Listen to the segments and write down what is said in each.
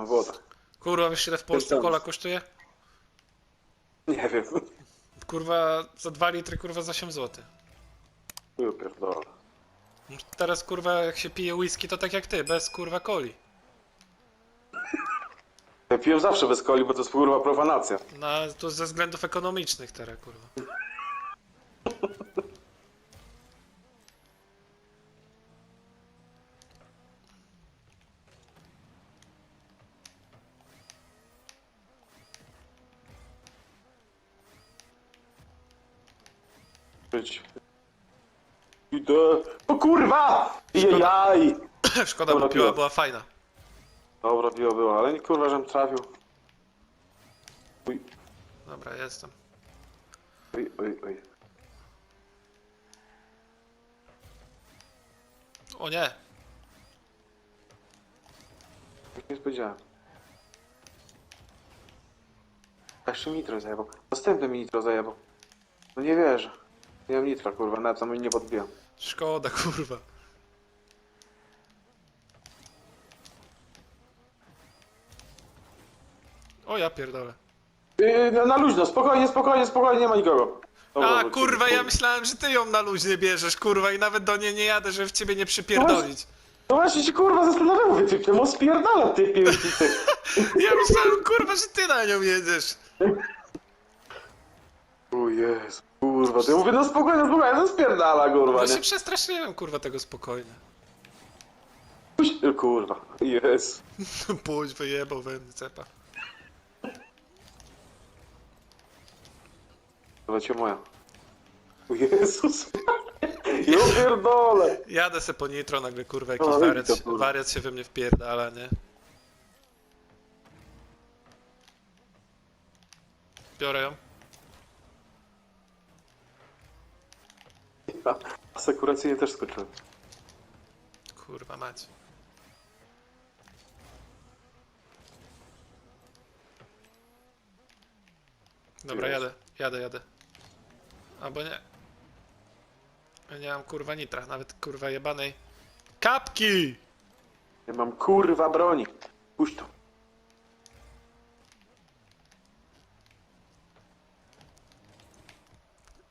No, woda. Kurwa, wiesz ile w Polsce kola kosztuje? Nie wiem. Kurwa, za 2 litry kurwa za 8 zł. Chuj pierdolę. Teraz kurwa jak się pije whisky to tak jak ty, bez kurwa coli. Ja piję zawsze bez coli, bo to jest kurwa profanacja. No to ze względów ekonomicznych teraz kurwa. Idę. O kurwa! Jaj! Szkoda, bo Dobra, piła piła. była fajna. Dobra, piło było, ale nie kurwa, żem trafił. Uj, Dobra, jestem. oj, oj, oj. O nie! Tak nie spodziewałem. A jeszcze nitro zajebał. Następny mi nitro zajebał. No nie wierzę. Nie mam nitra, kurwa, nawet tam nie podbijam. Szkoda kurwa. O ja pierdolę. Yy, na, na luźno, spokojnie, spokojnie, spokojnie, nie ma nikogo. Dobra, A wrócimy, kurwa, ja myślałem, że ty ją na luźnie bierzesz, kurwa, i nawet do niej nie jadę, żeby w ciebie nie przypierdolić. No właśnie się kurwa zastanawiam, mówię, ty, on spierdala, ty, ty. Ja myślałem, kurwa, że ty na nią jedziesz. O Jezu, kurwa, ty mówię, no spokojnie, spokojnie, no spierdala, kurwa, No się nie? przestraszyłem, kurwa, tego spokojnie. Puść- o, Kurwa, Jezu. Pójdź, wyjebał we mnie cepa. To cię moja. O Jezus, ja pierdolę. Jadę se po nitro, nagle, kurwa, jakiś wariat, kurwa. wariat się we mnie wpierdala, nie? Biorę ją. Asekuracyjnie też skoczyłem. Kurwa mać. Dobra, Jest. jadę, jadę, jadę. Albo nie. Ja nie mam kurwa nitra, nawet kurwa jebanej. Kapki! Ja mam kurwa broni. Puść to.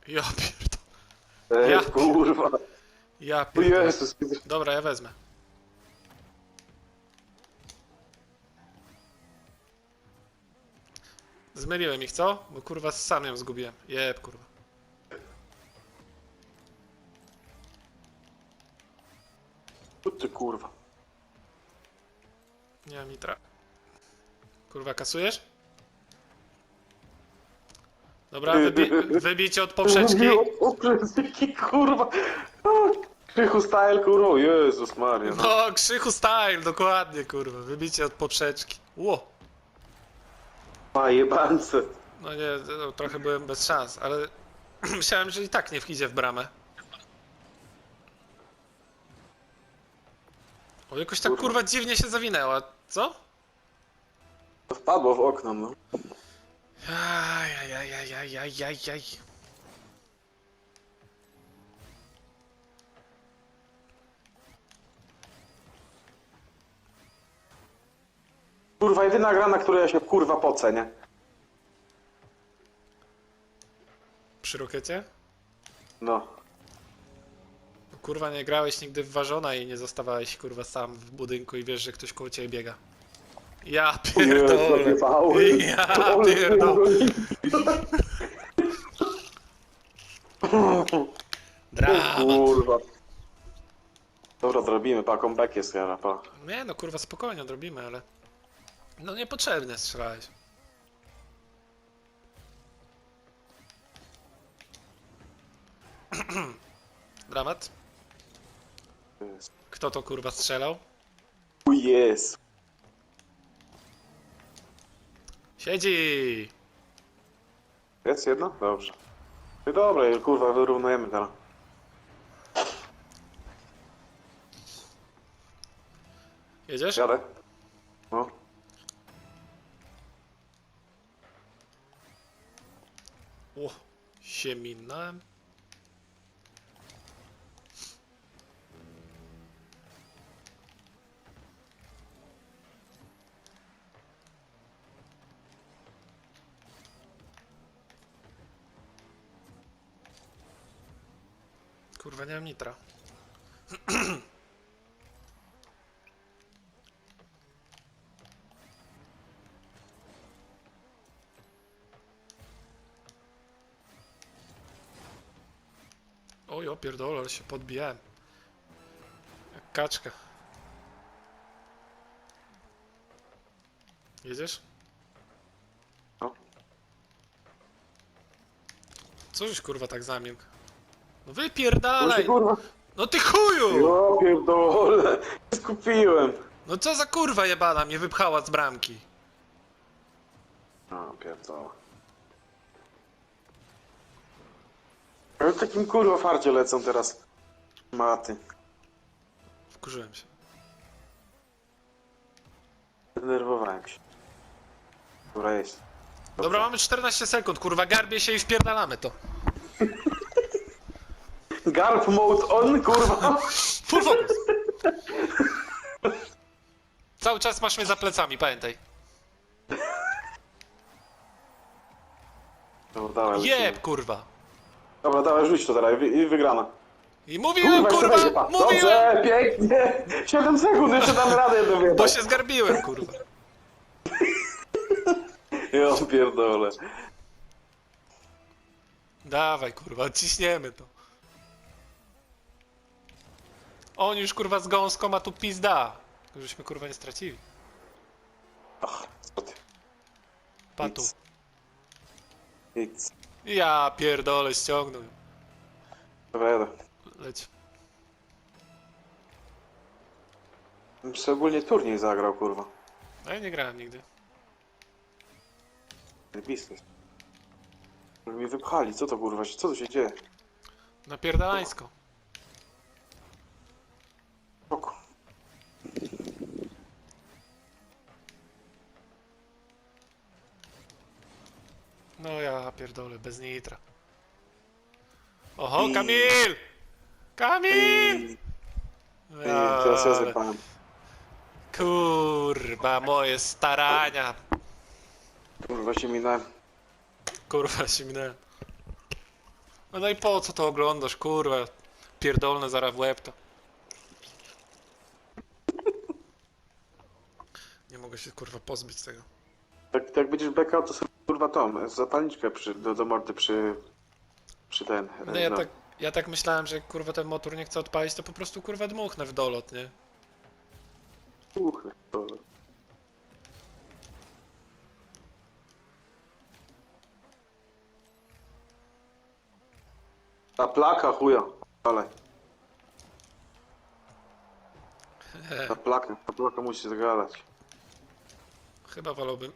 Ja pierdolę. Ej, Ja- kurwa. Ja O pierdolę. Jezus. Dobra, ja wezmę. Zmyliłem ich, co? Bo kurwa sam ją zgubiłem. Jeb, kurwa. O ty kurwa. Nie mam nitra. Kurwa, kasujesz? Dobra, wybi wybicie od poprzeczki. O, poprzeczki, kurwa. Krzychu style, kurwa. Jezus Maria. No. No, krzychu style, dokładnie, kurwa. Wybicie od poprzeczki. Ło! A jebance. No nie, no, trochę byłem bez szans, ale myślałem, że i tak nie wejdzie w bramę. O, jakoś tak Kurwa. kurwa dziwnie się zawinęła, co? To wpadło w okno, no. Ajajajajajajajaj. Kurwa, jedyna gra, na której ja się kurwa pocę, nie? Przy rokiecie? No. No, Kurwa, nie grałeś nigdy w ważona i nie zostawałeś kurwa sam w budynku i wiesz, że ktoś koło ciebie biega. Ja pierdolę. Ja pierdolę. Dramat. kurwa. Dobra, zrobimy, pa, comeback jest, jara, pa. Nie no kurwa spokojnie odrobimy, ale... No niepotrzebnie strzelałeś. Dramat? Kto to kurwa strzelał? Jezu. Siedzi! Jest jedno? Dobrze. No dobra, kurwa, wyrównujemy teraz. Jedziesz? Jadę. No. O, się minąłem. Kurwa, nie mam nitra. Oj, opierdolę, ale się podbijałem. Jak kaczka. Jedziesz? No. Co żeś kurwa tak zamiękł? No wypierdalaj! kurwa. No ty chuju! Jo, pierdolę. Skupiłem. No co za kurwa jebana mnie wypchała z bramki? A, pierdolę. Ale w takim kurwa farcie lecą teraz. Maty. Wkurzyłem się. Denerwowałem się. Dobra jest. Dobra, mamy 14 sekund, kurwa, garbie się i wpierdalamy to. Garb mode on, kurwa. Full focus! Cały czas masz mnie za plecami, pamiętaj. Dobra, dawaj. Jeb, kurwa. Dobra, dawaj, rzuć to teraz i, wy- i wygrana. I mówiłem, jeszcze kurwa, pa. mówiłem! Dobrze, pięknie. 7 sekund, jeszcze damy radę jedno Bo się zgarbiłem, kurwa. Jo, pierdolę. Dawaj, kurwa, odciśniemy to. Oni już, kurwa, z gąską, a tu pizda. Żeśmy, kurwa, nie stracili. Ach, co ty. Patu. Nic. Nic. Ja pierdolę, ściągnął. Dobra, jadę. Leć. Bym sobie ogólnie turniej zagrał, kurwa. A ja nie grałem nigdy. Biznes. Żeby mnie wypchali, co to kurwa, co tu się dzieje? Napierdalańsko. No ja pierdolę, bez nitra. Oho, Kamil! Kamil! I, teraz ja Ale, kurwa, moje starania. Kurwa się minąłem. Kurwa, się minęłem. No, no i po co to oglądasz, kurwa? Pierdolne zaraz w łeb to. Nie mogę się kurwa pozbyć tego. Tak, jak będziesz bekał, to sobie kurwa tą, zapalniczkę przy, do, do mordy przy... Przy ten... No ja tak, ja tak myślałem, że jak kurwa ten motor nie chce odpalić, to po prostu kurwa dmuchnę w dolot, nie? Uch, to... Ta plaka chuja, ale ta plaka, ta plaka musi zagadać. Chyba wolałbym.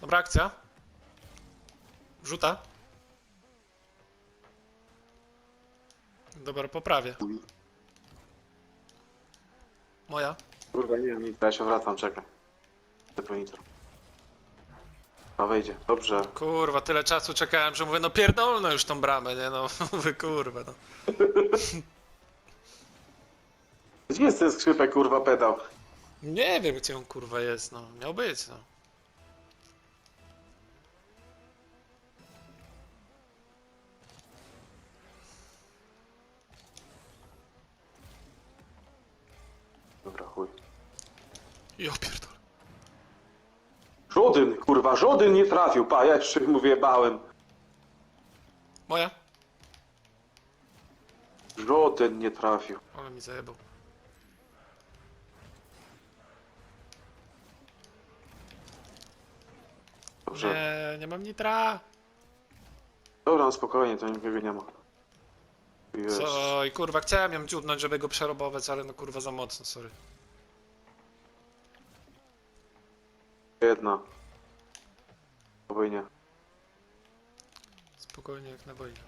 Dobra akcja. Rzuta. Dobra, poprawię. Moja. Kurwa nie wiem, ja się wracam, czekaj. To nitro. A wejdzie, dobrze. Kurwa, tyle czasu czekałem, że mówię, no pierdolno już tą bramę, nie no. Mówię, kurwa, no. Gdzie jest ten skrzypek, kurwa, pedał? Nie wiem, gdzie on kurwa jest, no. Miał być, no. Ja pierdolę. Żaden, kurwa, żaden nie trafił, pa, ja jeszcze mu bałem. Moja? Żaden nie trafił. Ale mi zajebał. Dobrze. Nie, nie mam nitra. Dobra, no spokojnie, to nikogo nie ma. Wiesz, Co? I kurwa, chciałem ją dziubnąć, żeby go przerobować, ale no kurwa za mocno, sorry. Jedna. Spokojnie. Spokojnie jak na boinie.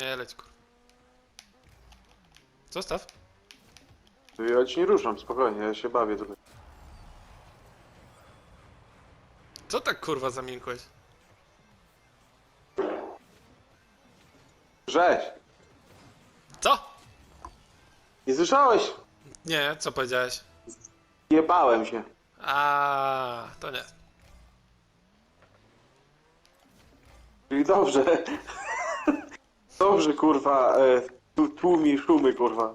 Nie, leć kurwa. Zostaw. Ja ci nie ruszam, spokojnie, ja się bawię tutaj. Co tak kurwa zamiękłeś? Rzeź! Co? Nie słyszałeś? Nie, co powiedziałeś? Jebałem się. A, to nie. Czyli dobrze. Dobrze, kurwa, e, tu, tłumi szumy, kurwa.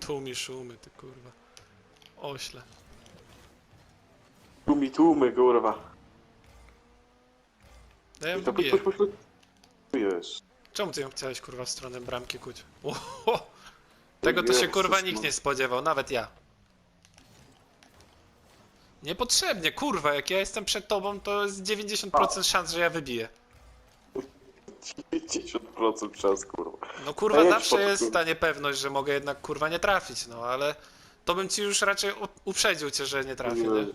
Tłumi szumy, ty kurwa. Ośle. Tłumi tłumy, kurwa. No ja I to puść, puść, puść. Tu jest. Czemu ty ją chciałeś kurwa w stronę bramki kuć? Tego to się Jezus, kurwa no. nikt nie spodziewał, nawet ja. Niepotrzebnie, kurwa, jak ja jestem przed tobą, to jest 90% szans, że ja wybiję. 50% czas, kurwa. No kurwa, A jedź zawsze jest ta niepewność, że mogę jednak kurwa nie trafić, no ale to bym ci już raczej u- uprzedził cię, że nie trafię, nie?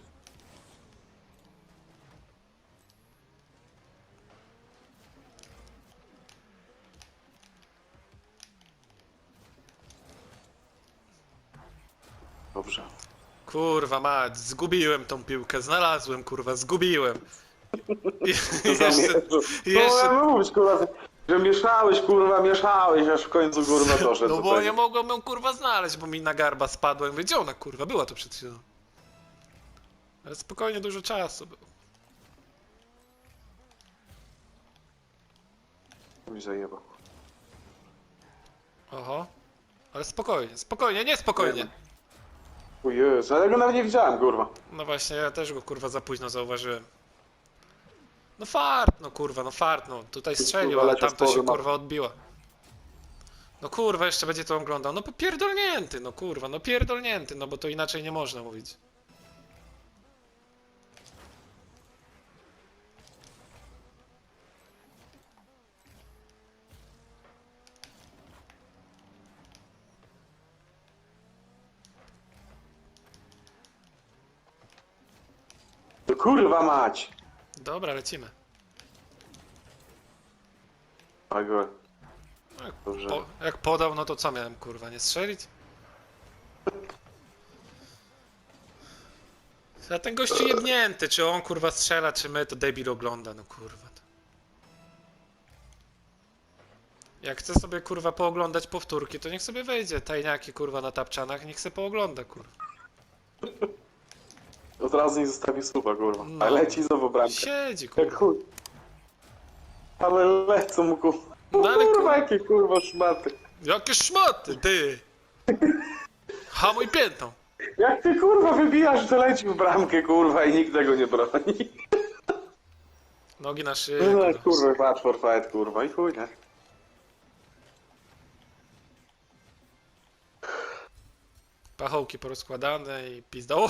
Dobrze. Kurwa mać, zgubiłem tą piłkę, znalazłem kurwa, zgubiłem. I, To jeszcze. No kurwa, że mieszałeś, kurwa, mieszałeś, aż w końcu, kurwa, doszedł no bo nie mogłem ją kurwa znaleźć, bo mi na garba spadłem. Mówię, Gdzie ona kurwa? Była to przed chwilą. Ale spokojnie dużo czasu było. Mi zajebał. Oho. Ale spokojnie, spokojnie, nie spokojnie. O Jezu, ale ja go nawet nie widziałem, kurwa. No właśnie, ja też go kurwa za późno zauważyłem. No fart, no kurwa, no fart, no. Tutaj strzelił, ale tamto z się kurwa odbiła. No kurwa, jeszcze będzie to oglądał. No pierdolnięty, no kurwa, no pierdolnięty, no bo to inaczej nie można mówić. Kurwa mać. Dobra, lecimy. A go. No, jak, Dobrze. po, jak podał, no to co miałem kurwa, nie strzelić? A ten gościu jebnięty, czy on kurwa strzela, czy my, to debil ogląda, no kurwa. Jak chce sobie kurwa pooglądać powtórki, to niech sobie wejdzie tajniaki kurwa na tapczanach, niech se poogląda kurwa. Od razu nie zostawił suba, kurwa. No. A leci znowu bramkę. Siedzi Jak kurwa. chuj. Ale lecą mu kurwa. No ale kurwa, kurwa. jakie kurwa szmaty. Jakie szmaty, ty! Hamuj piętą. Jak ty kurwa wybijasz, to leci w bramkę, kurwa, i nikt tego nie broni. Nogi na szyję. No kurwa. kurwa, patrz for fight, kurwa, i chuj, nie? Pachołki porozkładane i pizda. O!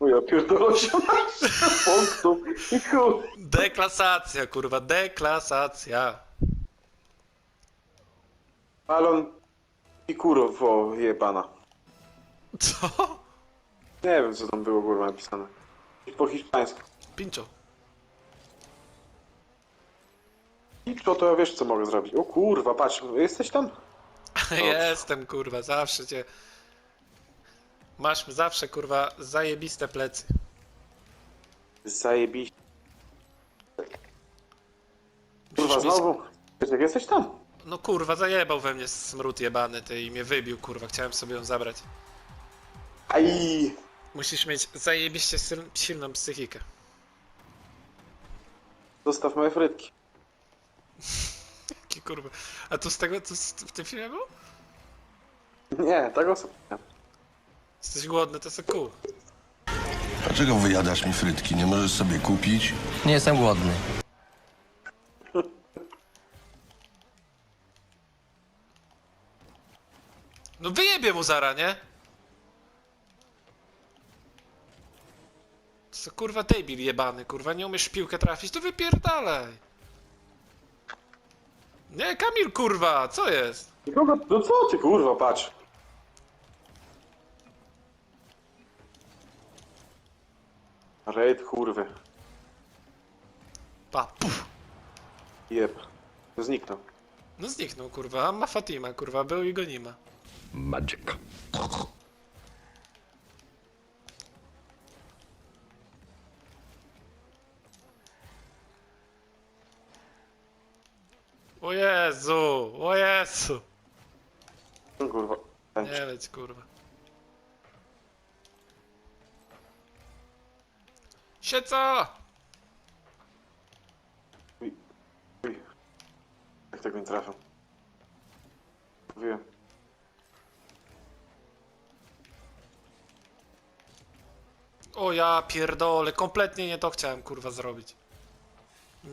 Ja pierdolę 18 punktów i chuj. Deklasacja, kurwa, deklasacja. Balon i kurowo jebana. Co? Nie wiem, co tam było, kurwa, napisane. Po hiszpańsku. Pincho. I co to ja wiesz, co mogę zrobić? O kurwa, patrz, jesteś tam? Jestem, kurwa, zawsze cię... Masz zawsze, kurwa, zajebiste plecy. Zajebiście. Kurwa, Musisz znowu? Jak jesteś tam? No kurwa, zajebał we mnie smród jebany, ty i mnie wybił, kurwa, chciałem sobie ją zabrać. Aj! Musisz mieć zajebiście syl- silną psychikę. Zostaw moje frytki. Jaki kurwa. A tu z tego, co z- w tym filmie było? Nie, tego sobie. Jesteś głodny, to sobie kół. Dlaczego wyjadasz mi frytki? Nie możesz sobie kupić? Nie jestem głodny. No wyjebie mu zara, nie? Co kurwa debil jebany, kurwa, nie umiesz w piłkę trafić, to wypierdalaj. Nie, Kamil, kurwa, co jest? Kogo? No co ty kurwa, patrz. Raid kurwy. Pa, puf. Jeb. Zniknął. No zniknął, kurwa, a ma Fatima, kurwa, był i go nie ma. Magic. O Jezu, o Jezu. No kurwa. Nie leć, kurwa. Sieca! tego nie trafią. Mówiłem. O ja pierdolę, kompletnie nie to chciałem kurwa zrobić.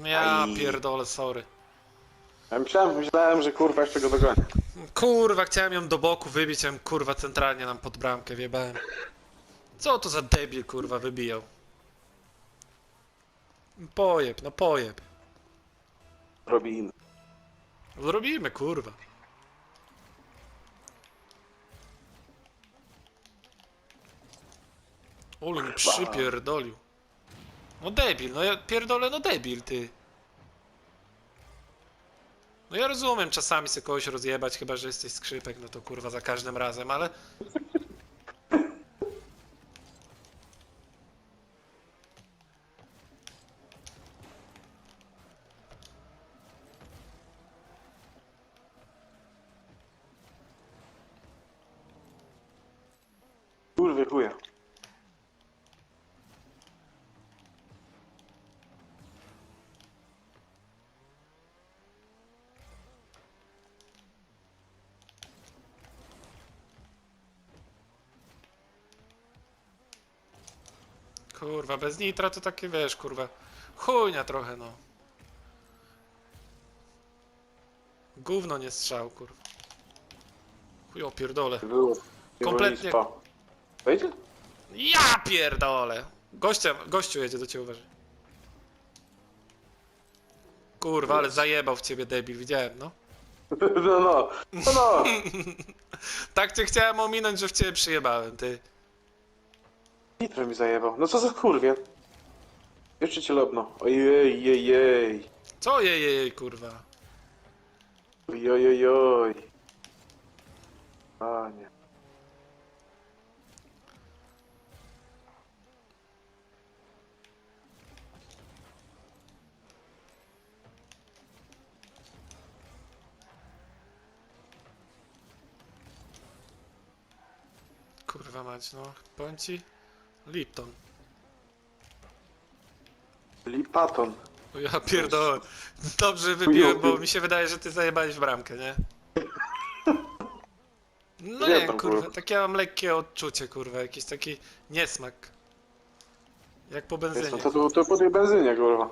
Ja Aj. pierdolę, sorry. Ja myślałem, myślałem, że kurwa jeszcze go dogonię. Kurwa, chciałem ją do boku wybić, a ją kurwa centralnie nam pod bramkę wjebałem. Co to za debil kurwa wybijał? Pojeb, no pojeb. Robin. Zrobimy kurwa. Ole mi przypierdolił. No debil, no ja pierdolę, no debil ty. No ja rozumiem czasami sobie kogoś rozjebać, chyba że jesteś skrzypek, no to kurwa za każdym razem, ale... Kurwy chuja. Kurwa, bez nitra to takie wiesz, kurwa. Chujnia trochę, no. Gówno nie strzał, kurwa. Chuj, pierdolę. Nie było. Nie Kompletnie. Było. Wejdzie? Ja pierdolę! Gościa, gościu jedzie do ciebie, uważaj. Kurwa, ale zajebał w ciebie debil, widziałem, no. No no. No no. Tak cię chciałem ominąć, że w ciebie przyjebałem, ty. Nitro mi zajebał. No co za kurwie. Jeszcze cię lobno. Ojej, jej, jej. Co jej, jej, kurwa. Oj, oj, oj. A nie. Kurwa mać, no. Powiem ci. Lipton. Lipaton. O ja pierdolę. Dobrze wybiłem, bo mi się wydaje, że ty zajebałeś w bramkę, nie? No Nie nie, tam, kurwa, takie mam lekkie odczucie, kurwa, jakiś taki niesmak. Jak po benzynie. Jest, no to, to, to po tej benzynie, kurwa.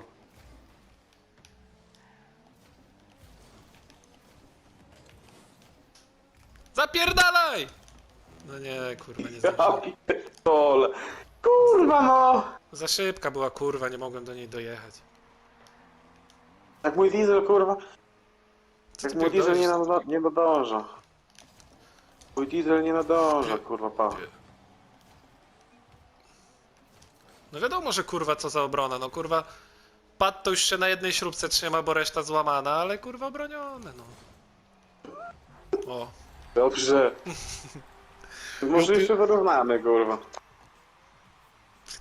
Zapierdalaj! No nie, kurwa, nie zdążyłem. pierdolę. Kurwa no. Za szybka była, kurwa, nie mogłem do niej dojechać. Jak mój diesel, kurwa. Co Jak ty mój diesel nie, pierdolisz? nado- nie nadąża. Mój diesel nie nadąża, kurwa, pa. No wiadomo, że kurwa co za obrona, no kurwa. Pad to już się na jednej śrubce trzyma, bo reszta złamana, ale kurwa obronione, no. O, Dobrze. Może jeszcze wyrównamy, kurwa.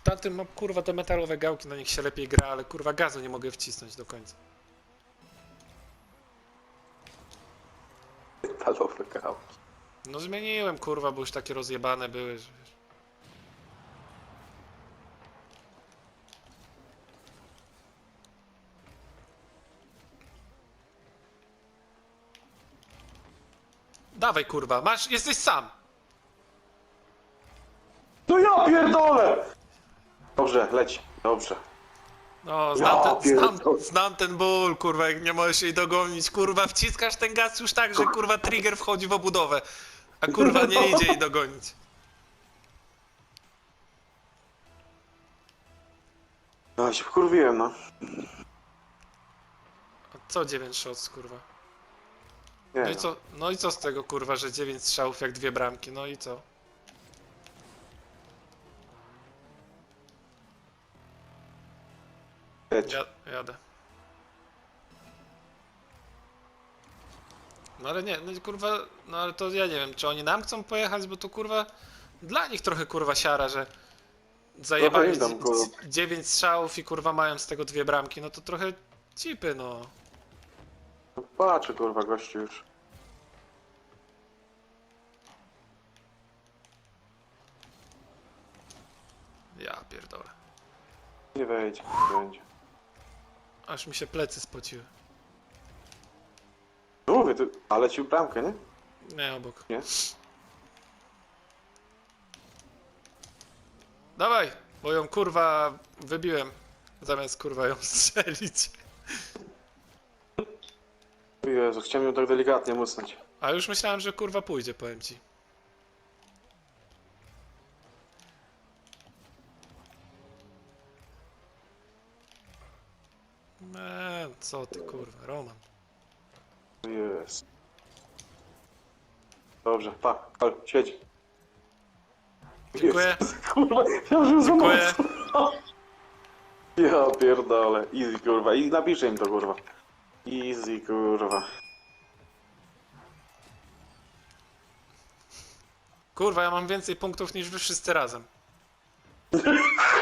tamtym mam kurwa te metalowe gałki, na nich się lepiej gra, ale kurwa gazu nie mogę wcisnąć do końca. Metalowy kał. No zmieniłem kurwa, bo już takie rozjebane były, że wiesz. Dawaj kurwa, masz, jesteś sam! No ja pierdolę! Dobrze, leci. Dobrze. No, znam, Ja ten, znam, pierdolę. znam ten ból, kurwa, jak nie możesz jej dogonić, kurwa, wciskasz ten gaz już tak, że kurwa trigger wchodzi w obudowę, a kurwa nie idzie jej dogonić. No się wkurwiłem, no. A co 9 shots, kurwa? Nie No i no. co, no i co z tego, kurwa, że 9 strzałów jak dwie bramki, no i co? Ja, jadę. No ale nie, no kurwa, no ale to ja nie wiem, czy oni nam chcą pojechać, bo to kurwa dla nich trochę kurwa siara, że zajebali Trochę im tam, kurwa. 9 strzałów i kurwa mają z tego dwie bramki, no to trochę cipy, no. No Patrzę, kurwa, gościu już. Ja pierdolę. Nie wejdzie, nie będzie. Aż mi się plecy spociły. mówię, ty... ale ci bramkę, nie? Nie, obok. Nie? Dawaj, bo ją kurwa wybiłem. Zamiast kurwa ją strzelić. O Jezu, chciałem ją tak delikatnie musnąć. A już myślałem, że kurwa pójdzie, powiem ci. Eee, co ty kurwa, Roman. Jezu. Dobrze, pa, ale siedzi. Dziękuję. Kurwa, ja już Dziękuję. Ja pierdolę. Easy kurwa. I napiszę im to kurwa. Easy kurwa. Kurwa, ja mam więcej punktów niż wy wszyscy razem.